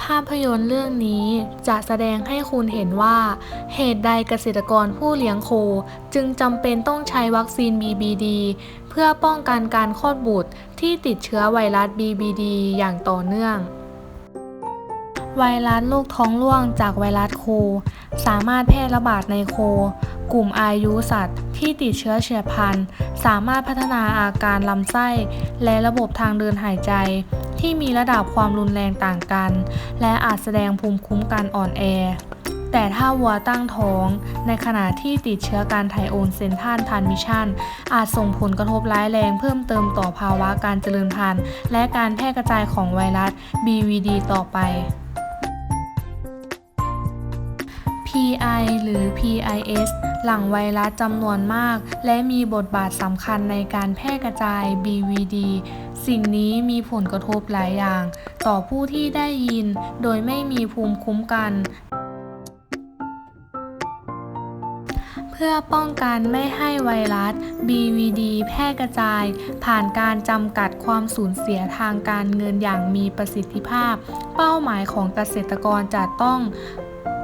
ภาพยนตร์เรื่องนี้จะแสดงให้คุณเห็นว่า เหตุใดเกษตรกรผู้เลี้ยงโค จึงจำเป็นต้องใช้วัคซีน BBD เพื่อป้องกันการคลอดบุตรที่ติดเชื้อไวรัส BBD อย่างต่อเนื่อง ไวรัสโรคท้องร่วงจากไวรัสโค สามารถแพร่ระบาดในโค กลุ่มอายุสัตว์ที่ติดเชื้อเฉียบพลัน สามารถพัฒนาอาการลำไส้ และระบบทางเดินหายใจ ที่มีระดับความรุนแรงต่างกัน และอาจแสดงภูมิคุ้มกันอ่อนแอ แต่ถ้าวัวตั้งท้อง ในขณะที่ติดเชื้อการไทโอนเซนทานทานมิชันอาจส่งผลกระทบร้ายแรงเพิ่มเติมต่อภาวะการเจริญพันธุ์ และการแพร่กระจายของไวรัส BVD ต่อไป PI หรือ PIS หลังไวรัสจำนวนมาก และมีบทบาทสำคัญในการแพร่กระจาย BVD สิ่งนี้มีผลกระทบหลายอย่าง ต่อผู้ที่ได้ยินโดยไม่มีภูมิคุ้มกัน เพื่อป้องกันไม่ให้ไวรัส BVD แพร่กระจาย ผ่านการจำกัดความสูญเสียทางการเงินอย่างมีประสิทธิภาพ เป้าหมายของเกษตรกรจะต้อง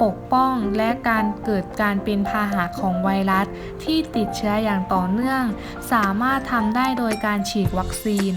ปกป้องและการเกิดการเป็นพาหะของไวรัส ที่ติดเชื้ออย่างต่อเนื่อง สามารถทำได้โดยการฉีดวัคซีน